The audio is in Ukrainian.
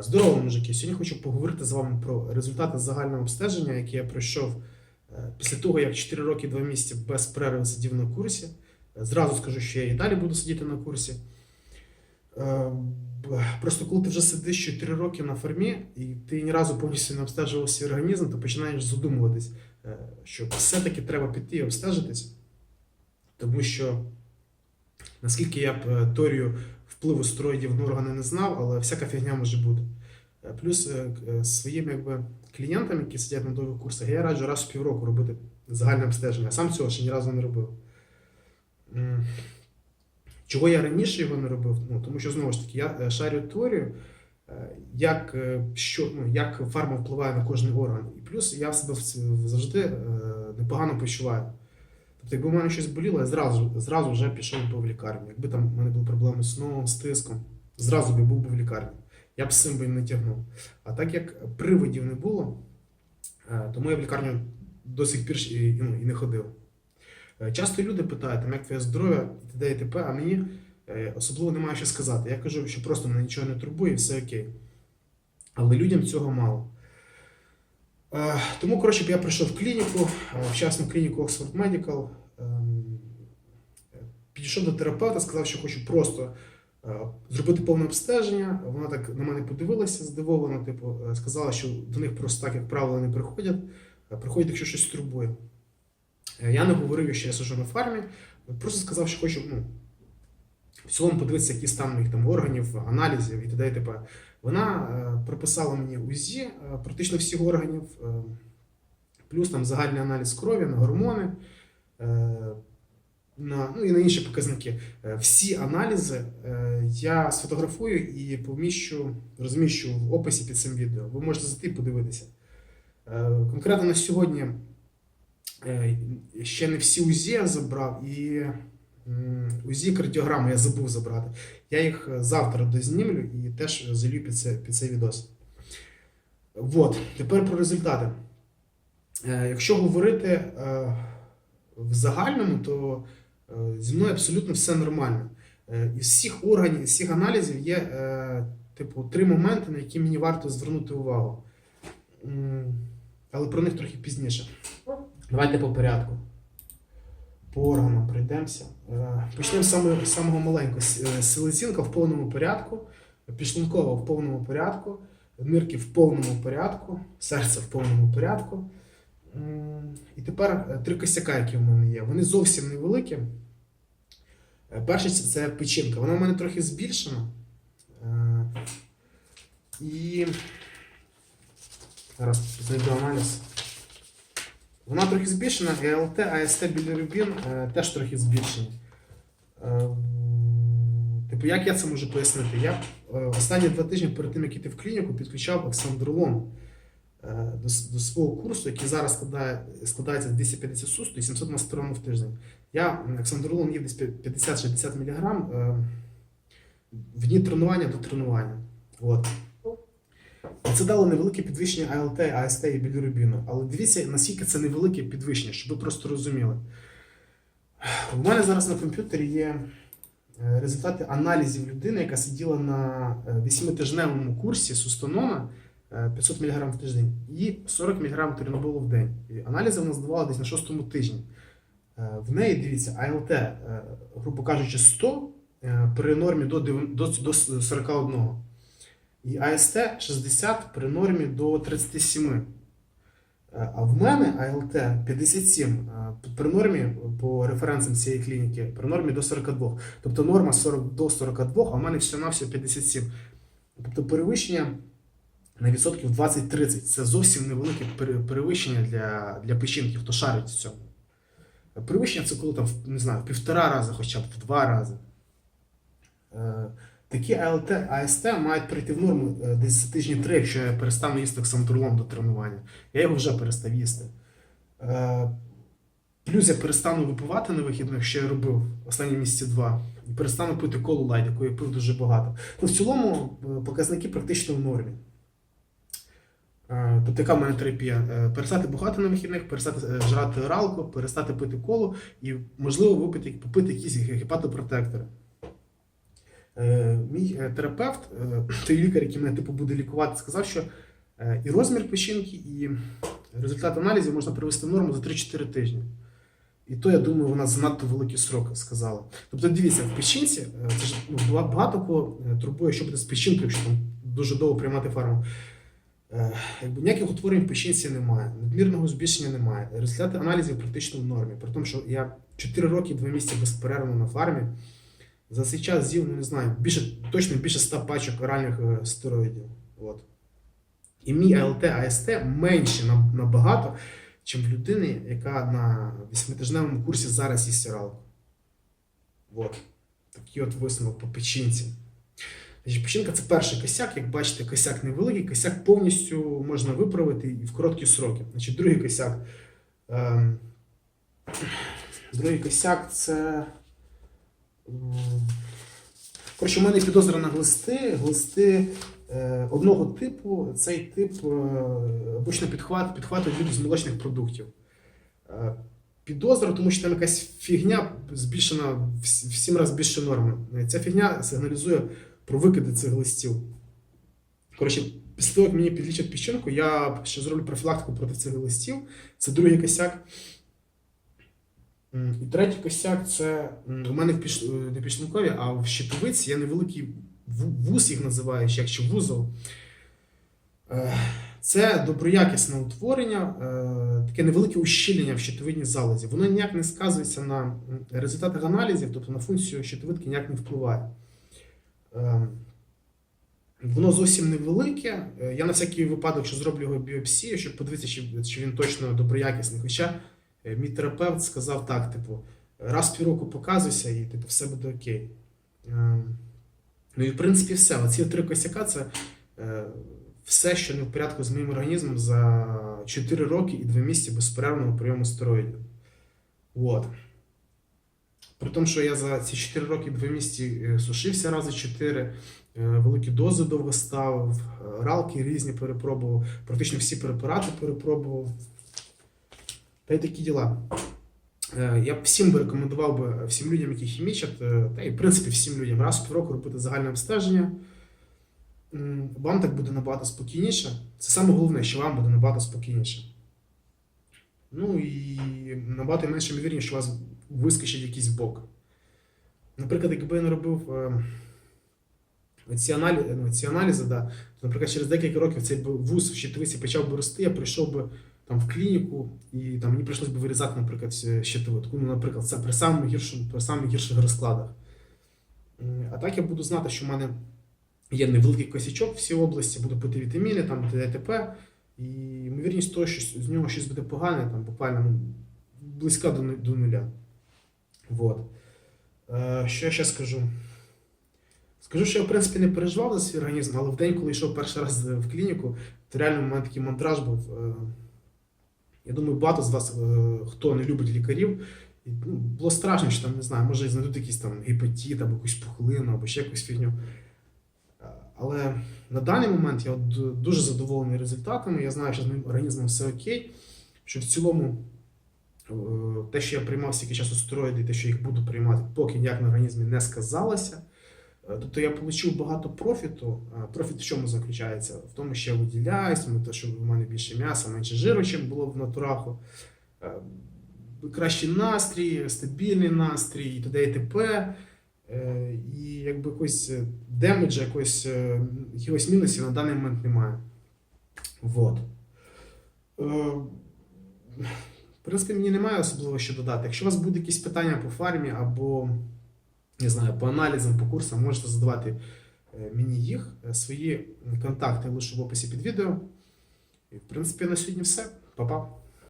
Здорово, мужики! Сьогодні хочу поговорити з вами про результати загального обстеження, яке я пройшов е, після того, як 4 роки і 2 місяці без перерви сидів на курсі. Зразу скажу, що я і далі буду сидіти на курсі. Е, Просто коли ти вже сидиш 4 роки на фермі, і ти ні разу повністю не обстежував свій організм, ти починаєш задумуватись, е, що все-таки треба піти і обстежитись. Тому що, наскільки я б теорію впливу стероїдів на органи не знав, але всяка фігня може бути. Е, Плюс е, е, своїм якби, клієнтам, які сидять на довгих курсах, я раджу раз в півроку робити загальне обстеження. Сам цього ще ні разу не робив. Чого я раніше його не робив? Ну, тому що знову ж таки я шарю теорію, як, що, ну, як фарма впливає на кожний орган. І плюс я себе завжди непогано почуваю. Тобто, якби в мене щось боліло, я зразу, зразу вже пішов би в лікарню. Якби там в мене були проблеми з сном, з тиском, зразу би був би в лікарні. Я б з цим би не тягнув. А так як приводів не було, е, тому я в лікарню до сих пір і, ну, і не ходив. Е, Часто люди питають, там, як твоє здоров'я, і т.д. і т.п., а мені е, особливо немає що сказати. Я кажу, що просто мене нічого не турбує, і все окей. Але людям цього мало. Е, Тому, коротше, я прийшов в клініку, е, в частну клініку Oxford Medical. ем, Підійшов до терапевта, сказав, що хочу просто е, зробити повне обстеження. Вона так на мене подивилася здивовано, типу, сказала, що до них просто так, як правило, не приходять. Приходять, якщо щось турбує. Я не говорив, що я сижу на фармі, просто сказав, що хочу ну, в цілому подивитися, який стан моїх там органів, аналізів і т.д. і. Вона е, прописала мені УЗІ е, практично всіх органів, е, плюс там загальний аналіз крові на гормони, на, ну і на інші показники. Всі аналізи я сфотографую і поміщу, розміщу в описі під цим відео. Ви можете зайти і подивитися. Конкретно на сьогодні ще не всі УЗІ я забрав і. УЗІ кардіограми я забув забрати. Я їх е, завтра дознімлю і теж залью під, це, під цей відос. Вот, тепер про результати. Е, Якщо говорити е, в загальному, то зі мною абсолютно все нормально. Із всіх органів, всіх аналізів є типу, три моменти, на які мені варто звернути увагу. Але про них трохи пізніше. Давайте по порядку. По органам пройдемося. Е, Почнемо з самого, самого маленького. Е, Селезінка в повному порядку, підшлункова в повному порядку, нирки в повному порядку, серце в повному порядку. І тепер е, три косяка, які в мене є. Вони зовсім невеликі. Перше це- печінка. Вона в мене трохи збільшена. І зараз знайду аналіз. Вона трохи збільшена, і ЛТ, АСТ, білірубін е, теж трохи збільшені. Е, Типу, як я це можу пояснити? Я е, останні два тижні перед тим, як іти в клініку, підключав оксандролон е, до, до свого курсу, який зараз складає, складається з 250 сусту і 700 мастерону в тиждень. Я оксандролон їв десь 50-60 мг е, в дні тренування до тренування. От. Це дало невелике підвищення АЛТ, АСТ і білірубіну. Але дивіться, наскільки це невелике підвищення, щоб ви просто розуміли. У мене зараз на комп'ютері є е, результати аналізів людини, яка сиділа на 8-тижневому курсі сустанона е, 500 мг в тиждень і 40 мг торіноболу в день. І аналізи вона здавала десь на шостому тижні. Е, В неї, дивіться, АЛТ, е, грубо кажучи, 100 е, при нормі до 41. І АСТ 60 при нормі до 37. Е, А в мене АЛТ 57 е, при нормі по референсам цієї клініки при нормі до 42. Тобто норма 40 до 42, а в мене все на все 57. Тобто перевищення на відсотків 20-30. Це зовсім невелике перевищення для, для печінки, хто шарить в цьому. Перевищення це коли там, не знаю, в півтора рази, хоча б в два рази. Такі АЛТ, АСТ мають прийти в норму е, десь за тижні три, якщо я перестану їсти оксандролон до тренування. Я його вже перестав їсти. Е, Плюс я перестану випивати на вихідних, що я робив останні місяці два. І перестану пити колу лайт, яку я пив дуже багато. То в цілому е, показники практично в нормі. Тобто, яка в мене терапія? Перестати бухати на вихідних, перестати жрати оралку, перестати пити колу і, можливо, випити, попити якісь гепатопротектори. Е, Мій е, терапевт, е, той лікар, який мене типу буде лікувати, сказав, що і розмір печінки, і результат аналізів можна привести в норму за 3-4 тижні. І то, я думаю, вона занадто великі сроки сказала. Тобто, дивіться, в печінці це ж ну, багато кого турбує, що буде з печінкою, якщо там дуже довго приймати фарму. Якби ніяких утворень в печінці немає, надмірного збільшення немає. Результати аналізів практично в нормі. При тому, що я 4 роки і 2 місяці безперервно на фармі. За цей час з'їв, ну не знаю, більше, точно більше 100 пачок оральних е, стероїдів. От. І мій АЛТ, АСТ менше набагато, чим в людини, яка на восьмитижневому курсі зараз їсть сиралку. От. Такий от висновок по печінці. Печінка це перший косяк. Як бачите, косяк невеликий, косяк повністю можна виправити і в короткі сроки. Значить, другий косяк. Ем, другий косяк це. Коротше, у мене підозра на глисти. Глисти е, одного типу. Цей тип е, обично підхват, підхватують люди з молочних продуктів. Е, підозра, тому що там якась фігня збільшена в сім разів більше норми. Е, Ця фігня сигналізує про викиди цих листів. Коротше, після того, як мені підлічать печінку, я ще зроблю профілактику проти цих листів. Це другий косяк. І третій косяк це у мене в піш... е, не пішлункові, а в щитовиці є невеликий вуз, їх називають, як чи вузол. Е, Це доброякісне утворення, е, таке невелике ущільнення в щитовидній залозі. Воно ніяк не сказується на результатах аналізів, тобто на функцію щитовидки ніяк не впливає. Воно зовсім невелике. Я на всякий випадок, що зроблю його біопсію, щоб подивитися, чи, він точно доброякісний. Хоча мій терапевт сказав так: типу, раз в півроку показуйся, і типу, все буде окей. Е, Ну і в принципі все. Оці три косяка це е, все, що не в порядку з моїм організмом за 4 роки і 2 місяці безперервного прийому стероїдів. От. При тому, що я за ці 4 роки і 2 місяці е, сушився рази 4, е, великі дози довго ставив, е, ралки різні перепробував, практично всі препарати перепробував. Та й такі діла. Е, Я б всім би рекомендував би всім людям, які хімічать, е, та й в принципі всім людям раз в півроку робити загальне обстеження. Вам так буде набагато спокійніше. Це саме головне, що вам буде набагато спокійніше. Ну і набагато менше ймовірність, що у вас вискочить якийсь бок. Наприклад, якби я не робив е, ці, аналізи, ну, ці аналізи, да, то, наприклад, через декілька років цей вуз в щитовиці почав би рости, я прийшов би там в клініку, і там мені прийшлось би вирізати, наприклад, щ- щитовидку. Ну, наприклад, це при самому гіршому, при самих гірших розкладах. А так я буду знати, що в мене є невеликий косячок всій області, буду пити вітаміни, там ДТП, і ймовірність того, що з нього щось буде погане, там буквально ну, близька до, до нуля. Вот. Е, що я ще скажу? Скажу, що я в принципі не переживав за свій організм, але в день, коли йшов перший раз в клініку, то реально в мене такий мандраж був. Я думаю, багато з вас, е, хто не любить лікарів, ну, було страшно, що там, не знаю, може знайдуть якийсь там гепатит або якусь пухлину, або ще якусь фігню. Е, Але на даний момент я дуже задоволений результатами. Я знаю, що з моїм організмом все окей, що в цілому е, те, що я приймав стільки часу стероїди, те, що їх буду приймати, поки ніяк на організмі не сказалося. Е, Тобто я отримав багато профіту. Е, Профіт в чому заключається? В тому, що я виділяюсь, те, що в мене більше м'яса, менше жиру, чим було в натураху. Е, Кращий настрій, стабільний настрій, і т.д. і т.п. І якби якось е, демеджа, якось, е, якихось мінусів на даний момент немає. Вот. В принципі, мені немає особливо що додати. Якщо у вас будуть якісь питання по фармі або не знаю, по аналізам, по курсам, можете задавати е, мені їх. Е, Свої контакти лише в описі під відео. І, в принципі, на сьогодні все. Па-па.